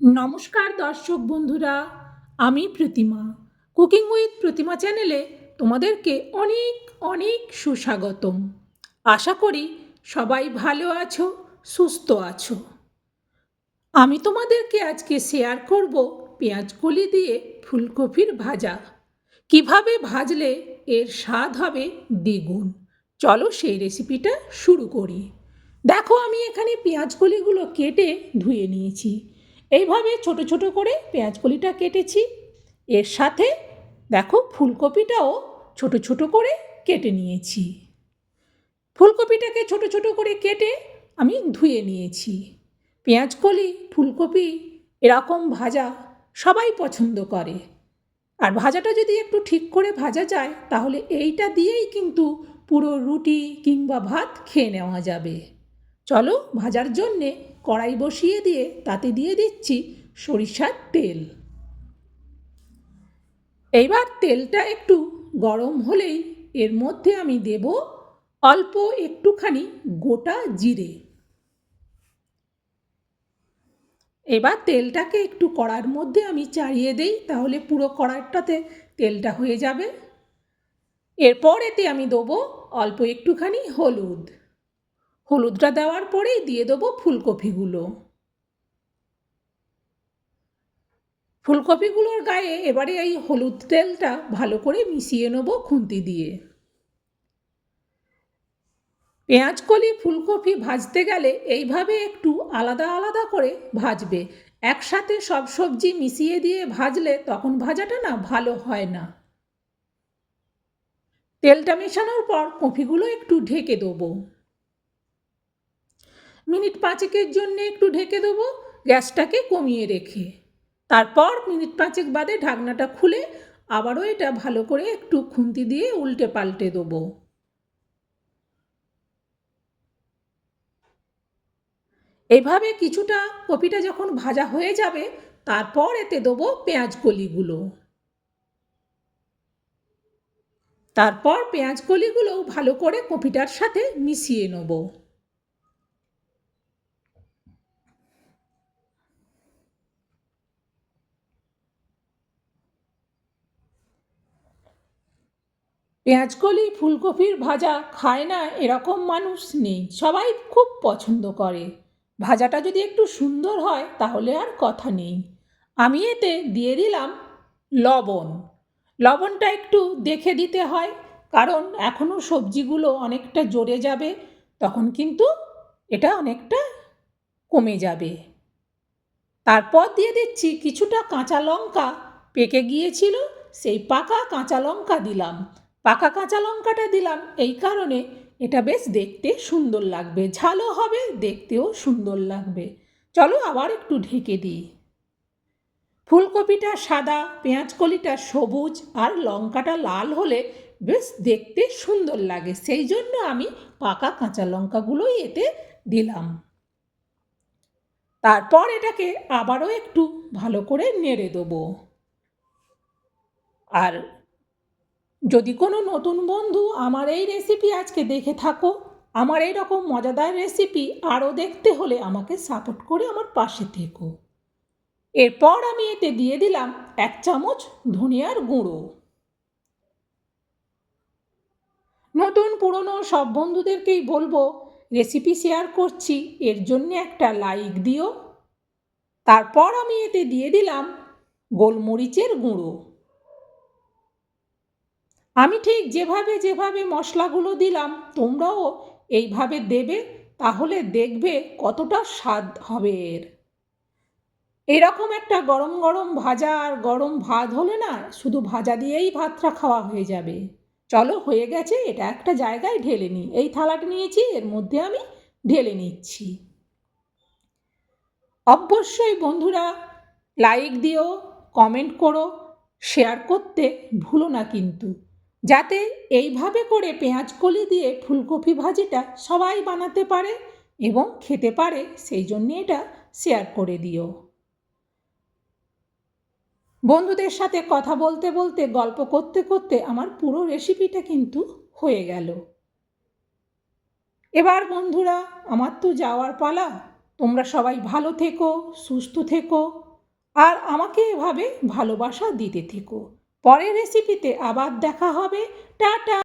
নমস্কার দর্শক বন্ধুরা, আমি প্রতিমা। কুকিং উইথ প্রতিমা চ্যানেলে তোমাদেরকে অনেক অনেক সুস্বাগতম। আশা করি সবাই ভালো আছো, সুস্থ আছো। আমি তোমাদেরকে আজকে শেয়ার করব পেঁয়াজ কলি দিয়ে ফুলকপির ভাজা। কীভাবে ভাজলে এর স্বাদ হবে দ্বিগুণ? চলো সেই রেসিপিটা শুরু করি। দেখো, আমি এখানে পেঁয়াজ কলিগুলো কেটে ধুয়ে নিয়েছি। এইভাবে ছোট ছোট করে পেঁয়াজ কলিটা কেটেছি। এর সাথে দেখো ফুলকপিটাও ছোট ছোট করে কেটে নিয়েছি। ফুলকপিটাকে ছোট ছোট করে কেটে আমি ধুয়ে নিয়েছি। পেঁয়াজকলি, ফুলকপি, এরকম ভাজা সবাই পছন্দ করে। আর ভাজাটা যদি একটু ঠিক করে ভাজা যায়, তাহলে এইটা দিয়েই কিন্তু পুরো রুটি কিংবা ভাত খেয়ে নেওয়া যাবে। চলো ভাজার জন্যে কড়াই বসিয়ে দিয়ে তাতে দিয়ে দিচ্ছি সরিষার তেল। এইবার তেলটা একটু গরম হলেই এর মধ্যে আমি দেব অল্প একটুখানি গোটা জিরে। এবার তেলটাকে একটু কড়ার মধ্যে আমি চাড়িয়ে দেই, তাহলে পুরো কড়াইটাতে তেলটা হয়ে যাবে। এরপর এতে আমি দেবো অল্প একটুখানি হলুদ। হলুদটা দেওয়ার পরেই দিয়ে দেবো ফুলকপিগুলো। ফুলকপিগুলোর গায়ে এবারে এই হলুদ তেলটা ভালো করে মিশিয়ে নেব খুন্তি দিয়ে। পেঁয়াজ কলি ফুলকপি ভাজতে গেলে এইভাবে একটু আলাদা আলাদা করে ভাজবে। একসাথে সব সবজি মিশিয়ে দিয়ে ভাজলে তখন ভাজাটা না ভালো হয় না। তেলটা মেশানোর পর কপিগুলো একটু ঢেকে দেবো। মিনিট পাঁচেকের জন্য একটু ঢেকে দেবো গ্যাসটাকে কমিয়ে রেখে। তারপর মিনিট পাঁচেক বাদে ঢাকনাটা খুলে আবারও এটা ভালো করে একটু খুন্তি দিয়ে উল্টে পাল্টে দেবো। এভাবে কিছুটা কপিটা যখন ভাজা হয়ে যাবে, তারপর এতে দেবো পেঁয়াজ কলিগুলো। তারপর পেঁয়াজ কলিগুলো ভালো করে কপিটার সাথে মিশিয়ে নেব। পেঁয়াজকলি, ফুলকপির ভাজা খায় না এরকম মানুষ নেই। সবাই খুব পছন্দ করে। ভাজাটা যদি একটু সুন্দর হয়, তাহলে আর কথা নেই। আমি এতে দিয়ে দিলাম লবণ। লবণটা একটু দেখে দিতে হয়, কারণ এখনও সবজিগুলো অনেকটা জোরে যাবে, তখন কিন্তু এটা অনেকটা কমে যাবে। তারপর দিয়ে দিচ্ছি কিছুটা কাঁচা লঙ্কা। পেকে গিয়েছিল, সেই পাকা কাঁচা লঙ্কা দিলাম। পাকা কাঁচা লঙ্কাটা দিলাম। এই কারণে এটা বেশ দেখতে সুন্দর লাগবে। ঝালও হবে, দেখতেও সুন্দর লাগবে। চলো আবার একটু ঢেকে দিই। ফুলকপিটা সাদা পেঁয়াজকলিটা সবুজ আর লঙ্কাটা লাল হলে বেশ দেখতে সুন্দর লাগে। সেই জন্য আমি পাকা কাঁচা লঙ্কাগুলোই এতে দিলাম। তারপর এটাকে আবারও একটু ভালো করে নেড়ে দেবো। আর যদি কোনো নতুন বন্ধু আমার এই রেসিপি আজকে দেখে থাকো, আমার এই রকম মজাদার রেসিপি আরও দেখতে হলে আমাকে সাপোর্ট করে আমার পাশে থেকো। এরপর আমি এতে দিয়ে দিলাম এক চামচ ধনিয়ার গুঁড়ো। নতুন পুরনো সব বন্ধুদেরকেই বলব রেসিপি শেয়ার করছি, এর জন্য একটা লাইক দিও। তারপর আমি এতে দিয়ে দিলাম গোলমরিচের গুঁড়ো। আমি ঠিক যেভাবে যেভাবে মশলাগুলো দিলাম, তোমরাও এইভাবে দেবে, তাহলে দেখবে কতটা স্বাদ হবে এর। এরকম একটা গরম গরম ভাজা আর গরম ভাত হলে না শুধু ভাজা দিয়েই ভাতটা খাওয়া হয়ে যাবে। চলো হয়ে গেছে, এটা একটা জায়গায় ঢেলে নিই। এই থালাটা নিয়েছি, এর মধ্যে আমি ঢেলে নিচ্ছি। অবশ্যই বন্ধুরা লাইক দিও কমেন্ট করো শেয়ার করতে ভুলো না কিন্তু। যাতে এইভাবে করে পেঁয়াজ কলি দিয়ে ফুলকপি ভাজিটা সবাই বানাতে পারে এবং খেতে পারে, সেই জন্যে এটা শেয়ার করে দিও। বন্ধুদের সাথে কথা বলতে বলতে, গল্প করতে করতে আমার পুরো রেসিপিটা কিন্তু হয়ে গেল। এবার বন্ধুরা, আমার তো যাওয়ার পালা। তোমরা সবাই ভালো থেকো, সুস্থ থেকো, আর আমাকে এভাবে ভালোবাসা দিতে থেকো। পরের রেসিপিতে আবার দেখা হবে। টাটা!